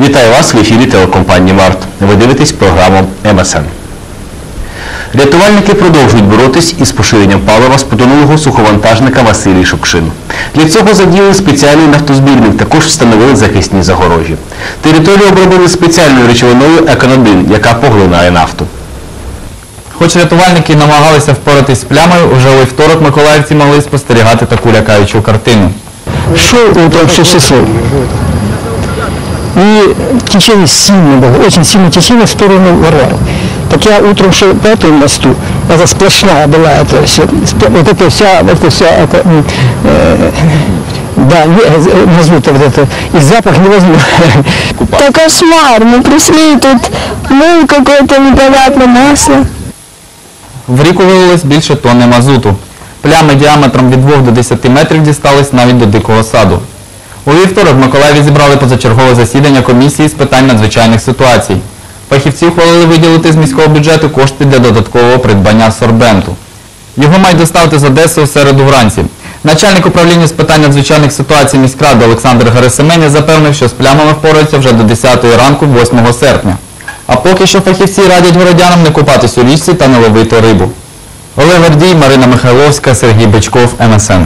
Вітаю вас в ефірі телекомпанії Март. Ви дивитесь програму МСН. Рятувальники продовжують боротись із поширенням палива з потонулого суховантажника Василій Шукшин. Для цього задіяли спеціальний нафтозбірник, також встановили захисні загорожі. Територію обробили спеціальною речовиною Еконодин, яка поглинає нафту. Хоч рятувальники намагалися впоратись з плямою, уже у вівторок миколаївці могли спостерігати таку лякаючу картину. шел утром в 6 часов. И течение сильное было, очень сильное течение в сторону Варвары. Так я утром шел по этому мосту, это сплошная была это все, спла- вот это вся, вот это вся, это, м, э, да, не, э, назову-то вот это, и запах не возьму. Да кошмар, мы пришли, тут мыл какое-то непонятное масло. В ріку вилилось більше тонни мазуту. Плями діаметром від 2 до 10 метрів дістались навіть до дикого саду. У вівторок в Миколаєві зібрали позачергове засідання комісії з питань надзвичайних ситуацій. Фахівці ухвалили виділити з міського бюджету кошти для додаткового придбання сорбенту. Його мають доставити з Одеси у середу вранці. Начальник управління з питань надзвичайних ситуацій міськради Олександр Герасименя запевнив, що з плямами впораються вже до 10 ранку 8 серпня. А поки що фахівці радять городянам не купатись у річці та не ловити рибу. Олег Гордій, Марина Михайловська, Сергій Бичков, МСН.